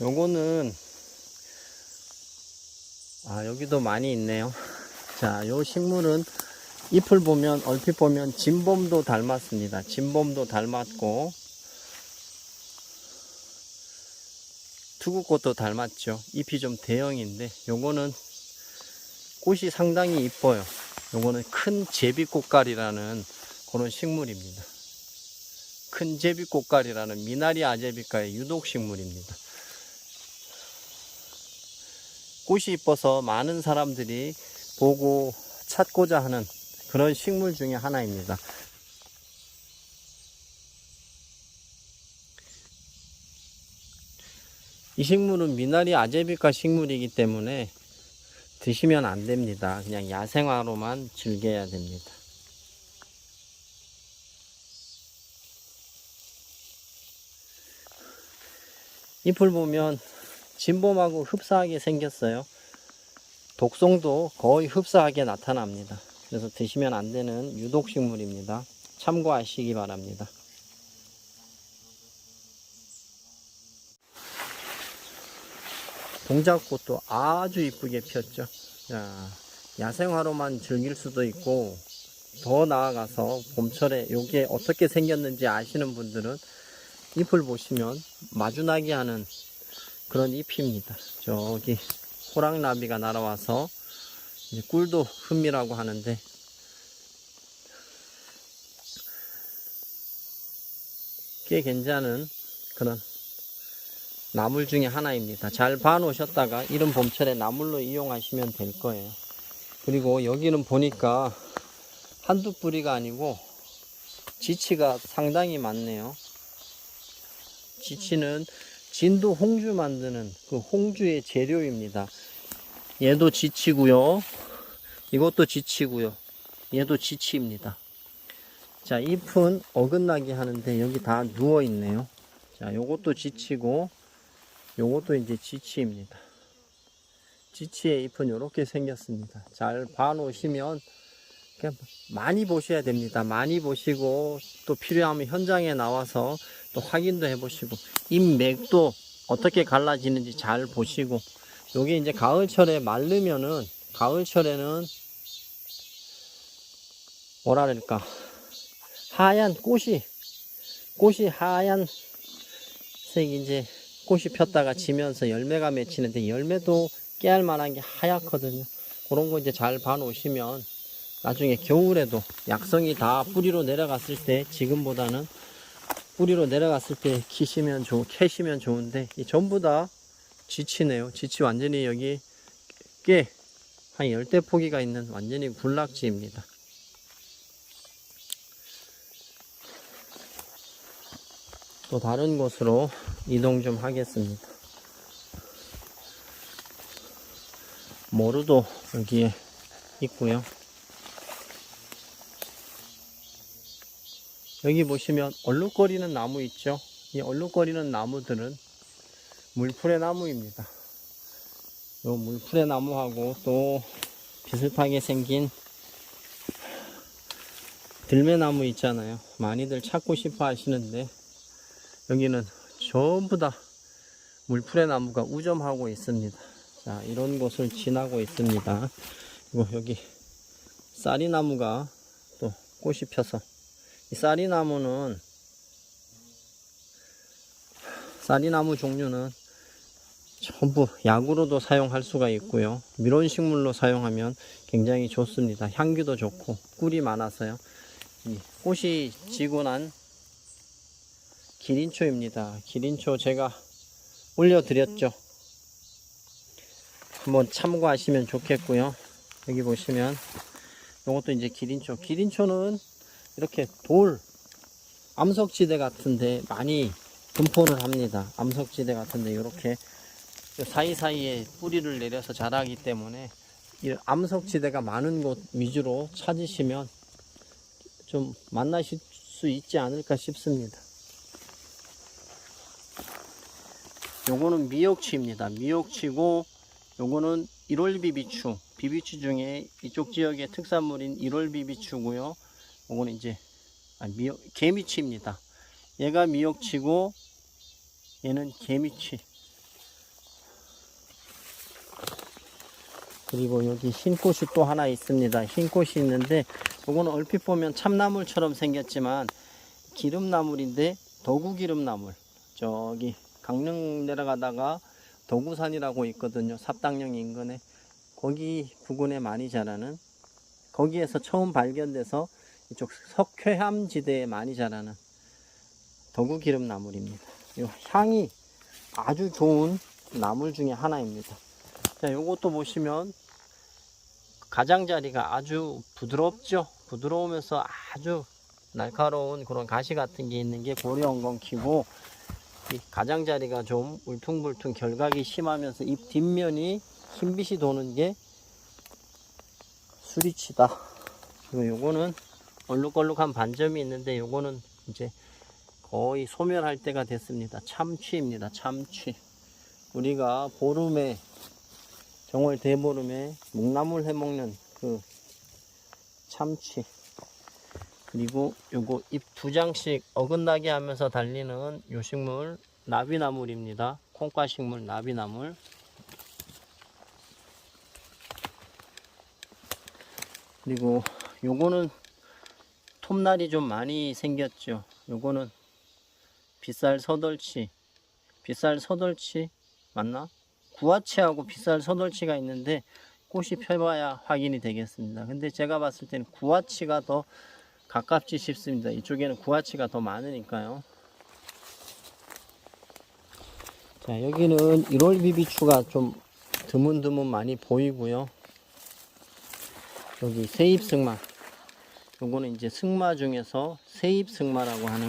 요거는 아 여기도 많이 있네요. 자 요 식물은 잎을 보면 얼핏 보면 진범도 닮았습니다. 진범도 닮았고 투구꽃도 닮았죠. 잎이 좀 대형인데 요거는 꽃이 상당히 이뻐요. 요거는 큰 제비꽃갈이라는 그런 식물입니다. 큰 제비꽃갈이라는 미나리 아제비과의 유독식물입니다 꽃이 이뻐서 많은 사람들이 보고 찾고자 하는 그런 식물 중에 하나입니다. 이 식물은 미나리 아제비과 식물이기 때문에 드시면 안 됩니다. 그냥 야생화로만 즐겨야 됩니다. 잎을 보면 진봄하고 흡사하게 생겼어요. 독성도 거의 흡사하게 나타납니다. 그래서 드시면 안 되는 유독식물입니다. 참고하시기 바랍니다. 동작꽃도 아주 이쁘게 피었죠. 자, 야생화로만 즐길 수도 있고 더 나아가서 봄철에 이게 어떻게 생겼는지 아시는 분들은 잎을 보시면 마주나게 하는 그런 잎입니다. 저기 호랑나비가 날아와서 이제 꿀도 흠이라고 하는데 꽤 괜찮은 그런 나물 중에 하나입니다. 잘 봐놓으셨다가 이런 봄철에 나물로 이용하시면 될 거예요. 그리고 여기는 보니까 한두 뿌리가 아니고 지치가 상당히 많네요. 지치는 진도 홍주 만드는 그 홍주의 재료입니다. 얘도 지치고요. 이것도 지치고요. 얘도 지치입니다. 자, 잎은 어긋나게 하는데 여기 다 누워 있네요. 자, 요것도 지치고 요것도 이제 지치입니다. 지치의 잎은 이렇게 생겼습니다. 잘 봐 놓으시면 그냥 많이 보셔야 됩니다. 많이 보시고 또 필요하면 현장에 나와서 또 확인도 해보시고 잎맥도 어떻게 갈라지는지 잘 보시고 요게 이제 가을철에 마르면은 가을철에는 뭐라 그럴까 하얀 꽃이 꽃이 하얀 색 이제 꽃이 폈다가 지면서 열매가 맺히는데 열매도 깨알 만한 게 하얗거든요. 그런 거 이제 잘 봐놓으시면 나중에 겨울에도 약성이 다 뿌리로 내려갔을 때 지금보다는 뿌리로 내려갔을 때 키시면 좋, 캐시면 좋은데 이 전부 다 지치네요. 지치 완전히 여기 꽤 한 열대 포기가 있는 완전히 군락지입니다. 또 다른 곳으로 이동 좀 하겠습니다. 모루도 여기에 있고요. 여기 보시면 얼룩거리는 나무 있죠? 이 얼룩거리는 나무들은 물풀의 나무입니다. 요 물풀의 나무하고 또 비슷하게 생긴 들매나무 있잖아요. 많이들 찾고 싶어 하시는데 여기는 전부 다 물풀의 나무가 우점하고 있습니다. 자, 이런 곳을 지나고 있습니다. 그리고 여기 쌀이나무가 또 꽃이 펴서 이 쌀이나무는 쌀이나무 종류는 전부 약으로도 사용할 수가 있고요. 밀원식물로 사용하면 굉장히 좋습니다. 향기도 좋고 꿀이 많아서요. 이 꽃이 지고 난 기린초입니다. 기린초 제가 올려드렸죠. 한번 참고하시면 좋겠고요. 여기 보시면 이것도 이제 기린초. 기린초는 이렇게 돌 암석지대 같은데 많이 분포를 합니다. 암석지대 같은데 이렇게 사이사이에 뿌리를 내려서 자라기 때문에 이 암석지대가 많은 곳 위주로 찾으시면 좀 만나실 수 있지 않을까 싶습니다. 요거는 미역치입니다. 미역치고 요거는 1월 비비추. 비비추 중에 이쪽 지역의 특산물인 1월 비비추고요. 이거는 이제 아, 미역 개미치입니다. 얘가 미역치고 얘는 개미치. 그리고 여기 흰꽃이 또 하나 있습니다. 흰꽃이 있는데 이거는 얼핏 보면 참나물처럼 생겼지만 기름나물인데 도구기름나물. 저기 강릉 내려가다가 도구산이라고 있거든요. 삽당령 인근에 거기 부근에 많이 자라는 거기에서 처음 발견돼서 이쪽 석회암 지대에 많이 자라는 도구 기름 나물입니다. 이 향이 아주 좋은 나물 중에 하나입니다. 자, 요것도 보시면 가장자리가 아주 부드럽죠. 부드러우면서 아주 날카로운 그런 가시 같은 게 있는 게 고려엉겅퀴고 이 가장자리가 좀 울퉁불퉁 결각이 심하면서 잎 뒷면이 흰빛이 도는 게 수리치다. 그리고 요거는 얼룩얼룩한 반점이 있는데 요거는 이제 거의 소멸할 때가 됐습니다. 참치입니다. 참치. 우리가 보름에 정월 대보름에 묵나물 해먹는 그 참치. 그리고 요거 잎 두 장씩 어긋나게 하면서 달리는 요 식물 나비나물입니다. 콩과 식물 나비나물. 그리고 요거는 톱날이 좀 많이 생겼죠. 요거는 빗살 서덜치. 빗살 서덜치 맞나? 구아치하고 빗살 서덜치가 있는데 꽃이 펴봐야 확인이 되겠습니다. 근데 제가 봤을 때는 구아치가 더 가깝지 싶습니다. 이쪽에는 구아치가 더 많으니까요. 자, 여기는 1월 비비추가 좀 드문드문 많이 보이고요. 여기 세입승마. 요거는 이제 승마 중에서 세입승마라고 하는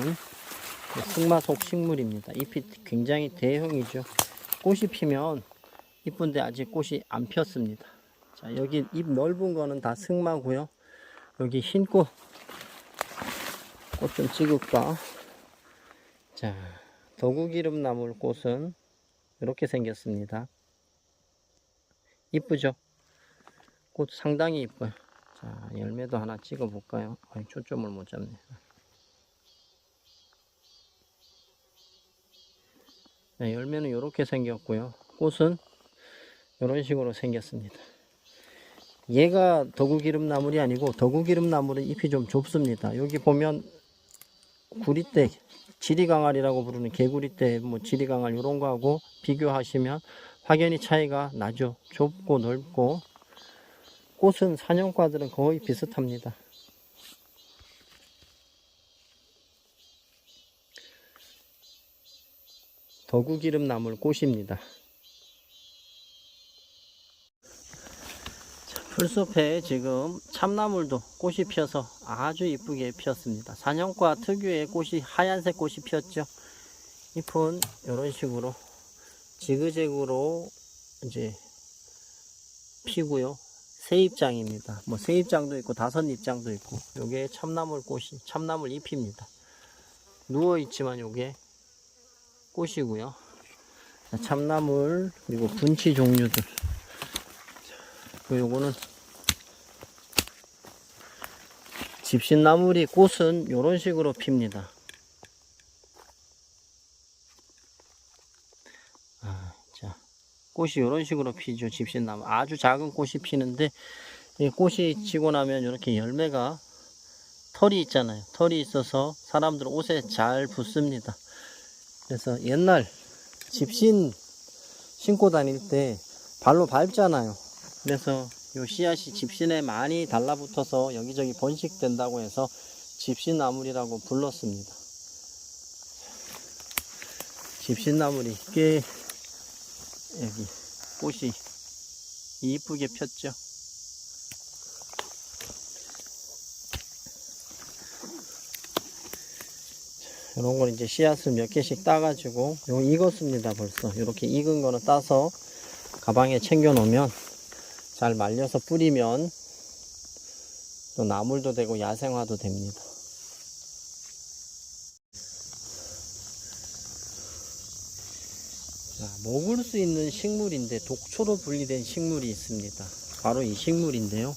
그 승마 속 식물입니다. 잎이 굉장히 대형이죠. 꽃이 피면 이쁜데 아직 꽃이 안 폈습니다. 자, 여기 잎 넓은 거는 다 승마고요. 여기 흰 꽃, 꽃 좀 찍을까? 자, 더구기름나물 꽃은 이렇게 생겼습니다. 이쁘죠? 꽃 상당히 이뻐요. 자, 열매도 하나 찍어 볼까요? 초점을 못 잡네. 네, 열매는 이렇게 생겼고요. 꽃은 이런 식으로 생겼습니다. 얘가 더구기름나물이 아니고 더구기름나물은 잎이 좀 좁습니다. 여기 보면 구리대, 지리강알이라고 부르는 개구리대, 뭐 지리강알 이런 거하고 비교하시면 확연히 차이가 나죠. 좁고 넓고 꽃은 사냥과들은 거의 비슷합니다. 더구기름 나물 꽃입니다. 자, 풀숲에 지금 참나물도 꽃이 피어서 아주 이쁘게 피었습니다. 사냥과 특유의 꽃이 하얀색 꽃이 피었죠. 잎은 이런 식으로 지그재그로 이제 피고요. 세 입장입니다. 뭐 세 입장도 있고 다섯 입장도 있고 요게 참나물 꽃이 참나물 잎입니다. 누워 있지만 요게 꽃이고요. 자, 참나물 그리고 분치 종류들. 그리고 요거는 집신나물이 꽃은 요런 식으로 핍니다. 아, 자, 꽃이 이런 식으로 피죠. 집신나무. 아주 작은 꽃이 피는데, 이 꽃이 지고 나면 이렇게 열매가 털이 있잖아요. 털이 있어서 사람들 옷에 잘 붙습니다. 그래서 옛날 집신 신고 다닐 때 발로 밟잖아요. 그래서 요 씨앗이 집신에 많이 달라붙어서 여기저기 번식된다고 해서 집신나물이라고 불렀습니다. 집신나물이 꽤 여기 꽃이 이쁘게 폈죠. 이런 걸 이제 씨앗을 몇 개씩 따가지고 요 익었습니다 벌써 이렇게 익은 거는 따서 가방에 챙겨 놓으면 잘 말려서 뿌리면 또 나물도 되고 야생화도 됩니다. 먹을 수 있는 식물인데 독초로 분리된 식물이 있습니다. 바로 이 식물인데요.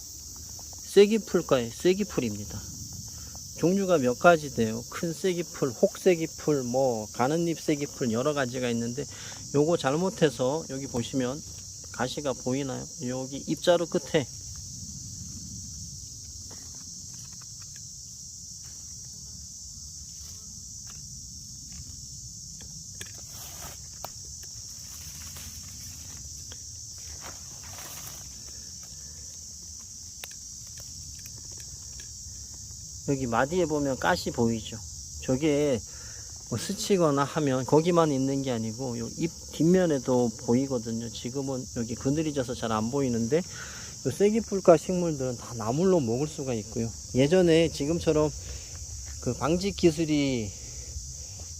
쐐기풀과의 쐐기풀입니다. 종류가 몇 가지 돼요. 큰 쐐기풀, 혹쐐기풀, 뭐 가는잎 쐐기풀 여러 가지가 있는데 요거 잘못해서 여기 보시면 가시가 보이나요? 여기 입자루 끝에 여기 마디에 보면 가시 보이죠? 저게 뭐 스치거나 하면 거기만 있는 게 아니고 요잎 뒷면에도 보이거든요. 지금은 여기 그늘이 져서 잘 안 보이는데 요 쐐기풀과 식물들은 다 나물로 먹을 수가 있고요. 예전에 지금처럼 그 방직 기술이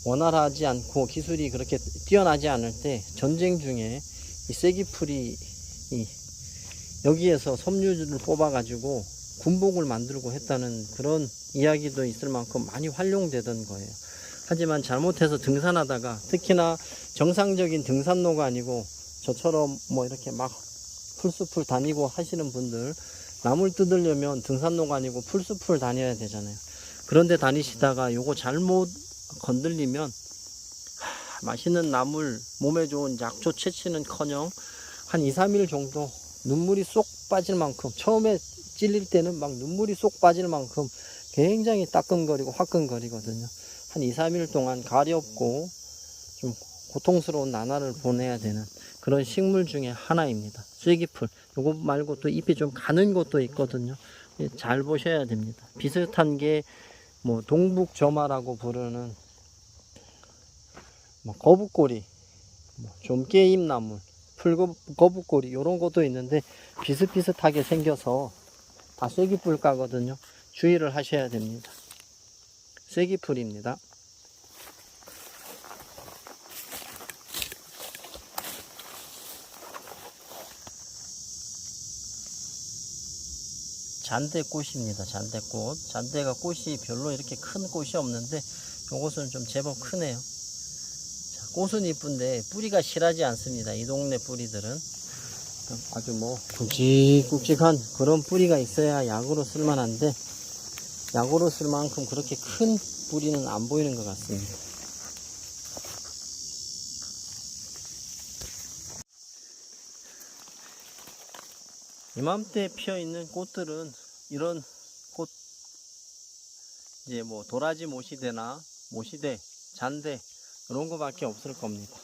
원활하지 않고 기술이 그렇게 뛰어나지 않을 때 전쟁 중에 이 쐐기풀이 이 여기에서 섬유를 뽑아가지고 군복을 만들고 했다는 그런 이야기도 있을 만큼 많이 활용되던 거예요. 하지만 잘못해서 등산하다가 특히나 정상적인 등산로가 아니고 저처럼 뭐 이렇게 막 풀숲을 다니고 하시는 분들 나물 뜯으려면 등산로가 아니고 풀숲을 다녀야 되잖아요. 그런데 다니시다가 요거 잘못 건들리면 하, 맛있는 나물 몸에 좋은 약초 채취는 커녕 한 2, 3일 정도 눈물이 쏙 빠질 만큼 처음에 찔릴 때는 막 눈물이 쏙 빠질 만큼 굉장히 따끔거리고 화끈거리거든요. 한 2, 3일 동안 가렵고 좀 고통스러운 나날을 보내야 되는 그런 식물 중에 하나입니다. 쐐기풀. 요거 말고 또 잎이 좀 가는 것도 있거든요. 예, 잘 보셔야 됩니다. 비슷한 게 뭐 동북저마라고 부르는 뭐 거북꼬리, 뭐 좀깨잎나물, 풀거북꼬리 요런 것도 있는데 비슷비슷하게 생겨서 다 쐐기풀가거든요. 주의를 하셔야 됩니다. 쐐기풀입니다. 잔대꽃입니다. 잔대꽃. 잔대가 꽃이 별로 이렇게 큰 꽃이 없는데 요것은 좀 제법 크네요. 자, 꽃은 이쁜데 뿌리가 실하지 않습니다. 이 동네 뿌리들은 아주 뭐 굵직굵직한 그런 뿌리가 있어야 약으로 쓸만한데 약으로 쓸 만큼 그렇게 큰 뿌리는 안 보이는 것 같습니다. 이맘때 피어 있는 꽃들은 이런 꽃 이제 뭐 도라지 모시대나 모시대, 잔대 이런 거밖에 없을 겁니다.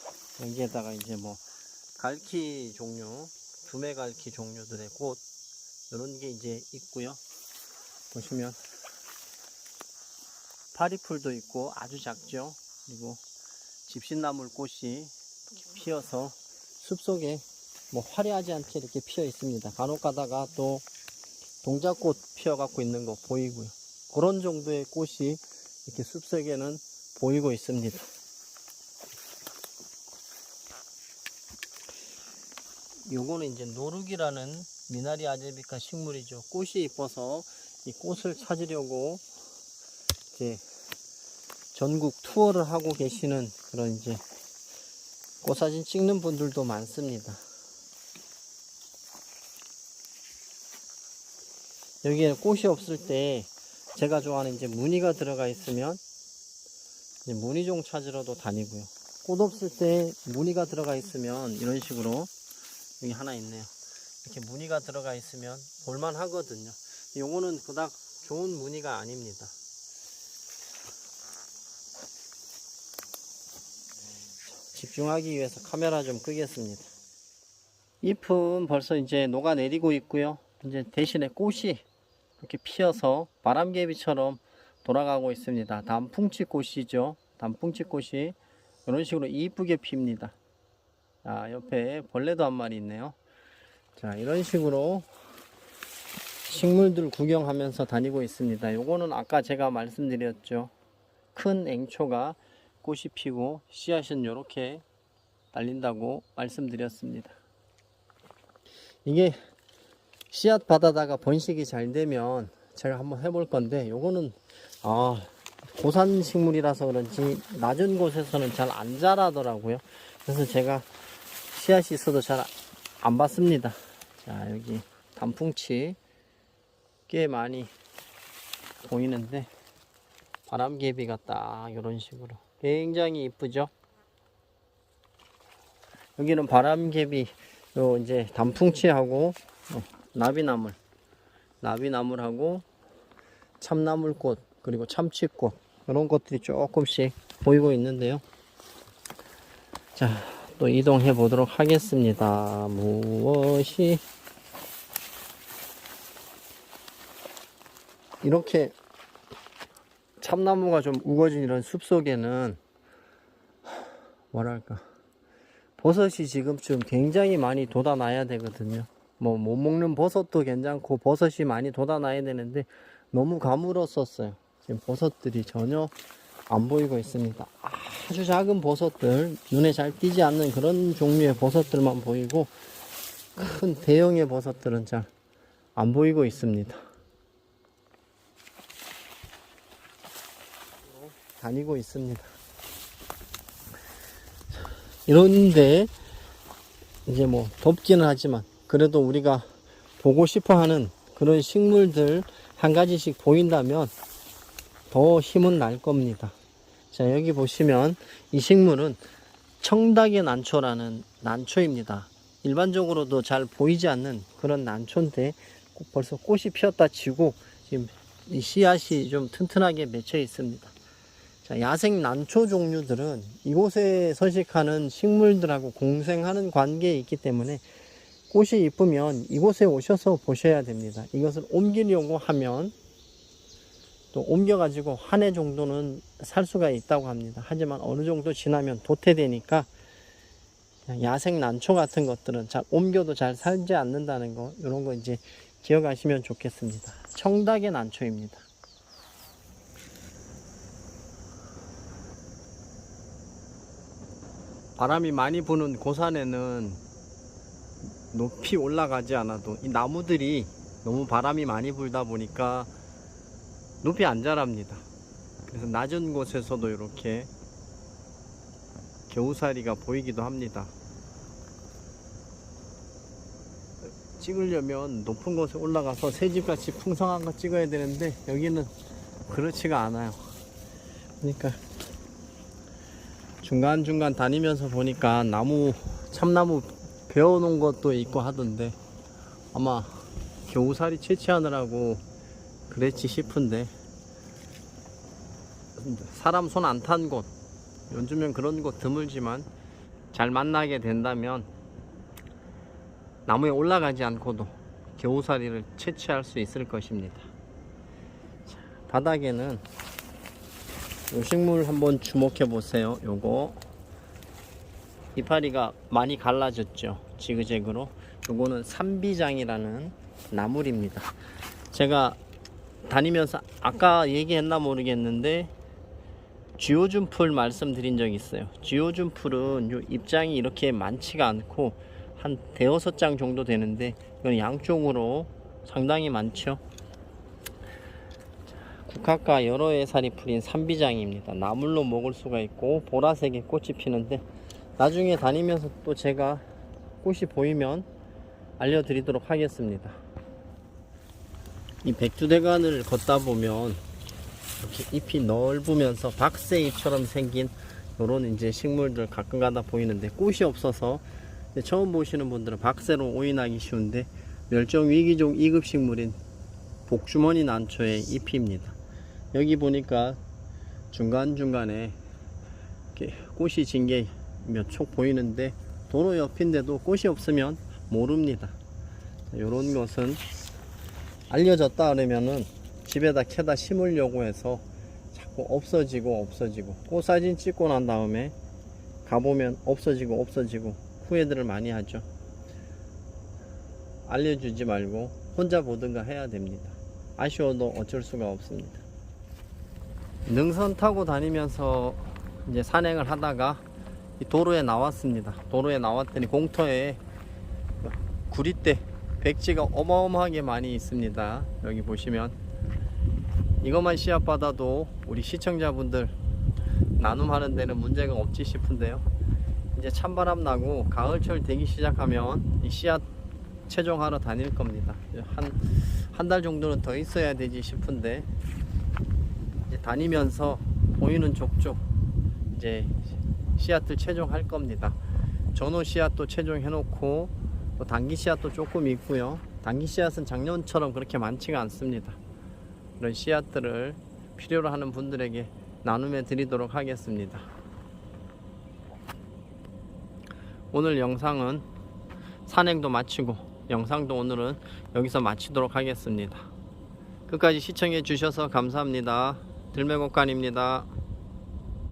여기에다가 이제 뭐 갈키 종류, 두메 갈키 종류들의 꽃 이런 게 이제 있고요. 보시면 파리풀도 있고 아주 작죠. 그리고 집신나물 꽃이 피어서 숲속에 뭐 화려하지 않게 이렇게 피어 있습니다. 간혹 가다가 또 동작꽃 피어 갖고 있는 거 보이고요. 그런 정도의 꽃이 이렇게 숲속에는 보이고 있습니다. 요거는 이제 노룩이라는 미나리 아제비카 식물이죠. 꽃이 이뻐서 이 꽃을 찾으려고 이제 전국 투어를 하고 계시는 그런 이제 꽃사진 찍는 분들도 많습니다. 여기에 꽃이 없을 때 제가 좋아하는 이제 무늬가 들어가 있으면 무늬종 찾으러도 다니고요. 꽃 없을 때 무늬가 들어가 있으면 이런 식으로 여기 하나 있네요. 이렇게 무늬가 들어가 있으면 볼만 하거든요. 요거는 그닥 좋은 무늬가 아닙니다. 집중하기 위해서 카메라 좀 끄겠습니다. 잎은 벌써 이제 녹아내리고 있고요. 이제 대신에 꽃이 이렇게 피어서 바람개비처럼 돌아가고 있습니다. 단풍치 꽃이죠. 단풍치 꽃이 이런 식으로 이쁘게 핍니다. 자, 옆에 벌레도 한 마리 있네요. 자, 이런 식으로 식물들 구경하면서 다니고 있습니다. 요거는 아까 제가 말씀드렸죠. 큰 앵초가 꽃이 피고 씨앗은 이렇게 날린다고 말씀드렸습니다. 이게 씨앗 받아다가 번식이 잘 되면 제가 한번 해볼 건데 요거는 아 고산 식물이라서 그런지 낮은 곳에서는 잘 안 자라더라고요. 그래서 제가 씨앗이 있어도 잘안 받습니다. 자 여기 단풍치 꽤 많이 보이는데 바람개비가 딱 이런 식으로 굉장히 이쁘죠. 여기는 바람개비 요 이제 단풍치하고 어, 나비나물, 나비나물하고 참나물꽃 그리고 참치꽃 이런 것들이 조금씩 보이고 있는데요. 자, 또 이동해 보도록 하겠습니다. 무엇이 이렇게 참나무가 좀 우거진 이런 숲 속에는 뭐랄까 버섯이 지금쯤 굉장히 많이 돋아나야 되거든요. 뭐 못 먹는 버섯도 괜찮고 버섯이 많이 돋아나야 되는데 너무 가물었었어요. 지금 버섯들이 전혀 안 보이고 있습니다. 아 주 작은 버섯들 눈에 잘 띄지 않는 그런 종류의 버섯들만 보이고 큰 대형의 버섯들은 잘 안 보이고 있습니다. 다니고 있습니다. 이런데 이제 뭐 덥기는 하지만 그래도 우리가 보고 싶어 하는 그런 식물들 한 가지씩 보인다면 더 힘은 날 겁니다. 자, 여기 보시면 이 식물은 청닭의 난초라는 난초입니다. 일반적으로도 잘 보이지 않는 그런 난초인데 꼭 벌써 꽃이 피었다 치고 지금 이 씨앗이 좀 튼튼하게 맺혀 있습니다. 자, 야생 난초 종류들은 이곳에 서식하는 식물들하고 공생하는 관계에 있기 때문에 꽃이 이쁘면 이곳에 오셔서 보셔야 됩니다. 이것을 옮기려고 하면 또 옮겨가지고 한 해 정도는 살 수가 있다고 합니다. 하지만 어느 정도 지나면 도태되니까 야생 난초 같은 것들은 잘 옮겨도 잘 살지 않는다는 거 이런 거 이제 기억하시면 좋겠습니다. 청닭의 난초입니다. 바람이 많이 부는 고산에는 높이 올라가지 않아도 이 나무들이 너무 바람이 많이 불다 보니까 높이 안 자랍니다. 그래서 낮은 곳에서도 이렇게 겨우살이가 보이기도 합니다. 찍으려면 높은 곳에 올라가서 새집같이 풍성한 거 찍어야 되는데 여기는 그렇지가 않아요. 그러니까 중간중간 다니면서 보니까 나무 참나무 베어 놓은 것도 있고 하던데 아마 겨우살이 채취하느라고 그랬지 싶은데 사람 손 안 탄 곳 요즘엔 그런 곳 드물지만 잘 만나게 된다면 나무에 올라가지 않고도 겨우살이를 채취할 수 있을 것입니다 자, 바닥에는 요 식물 한번 주목해 보세요. 요거 이파리가 많이 갈라졌죠. 지그재그로. 요거는 삼비장이라는 나물입니다. 제가 다니면서 아까 얘기했나 모르겠는데 쥐오준 풀 말씀드린 적 있어요. 쥐오준 풀은 요 입장이 이렇게 많지가 않고 한 대여섯 장 정도 되는데 이건 양쪽으로 상당히 많죠. 국화가 여러 해살이 풀린 삼비장입니다. 나물로 먹을 수가 있고 보라색의 꽃이 피는데 나중에 다니면서 또 제가 꽃이 보이면 알려드리도록 하겠습니다. 이 백두대간을 걷다 보면 이렇게 잎이 넓으면서 박새잎처럼 생긴 이런 이제 식물들 가끔 가다 보이는데 꽃이 없어서 처음 보시는 분들은 박새로 오인하기 쉬운데 멸종 위기종 2급 식물인 복주머니 난초의 잎입니다. 여기 보니까 중간중간에 이렇게 꽃이 진 게 몇 촉 보이는데 도로 옆인데도 꽃이 없으면 모릅니다. 이런 것은 알려졌다 그러면은 집에다 캐다 심으려고 해서 자꾸 없어지고 없어지고 꽃 사진 찍고 난 다음에 가보면 없어지고 없어지고 후회들을 많이 하죠. 알려주지 말고 혼자 보든가 해야 됩니다. 아쉬워도 어쩔 수가 없습니다. 능선 타고 다니면서 이제 산행을 하다가 이 도로에 나왔습니다. 도로에 나왔더니 공터에 구리대 백지가 어마어마하게 많이 있습니다. 여기 보시면 이것만 씨앗 받아도 우리 시청자분들 나눔하는 데는 문제가 없지 싶은데요. 이제 찬바람 나고 가을철 되기 시작하면 이 씨앗 채종하러 다닐 겁니다. 한 한 달 정도는 더 있어야 되지 싶은데 이제 다니면서 보이는 족족 이제 씨앗들 채종할 겁니다. 전후 씨앗도 채종해 놓고 또 단기 씨앗도 조금 있고요. 단기 씨앗은 작년처럼 그렇게 많지가 않습니다. 이런 씨앗들을 필요로 하는 분들에게 나눔해 드리도록 하겠습니다. 오늘 영상은 산행도 마치고 영상도 오늘은 여기서 마치도록 하겠습니다. 끝까지 시청해 주셔서 감사합니다. 들매곡간입니다.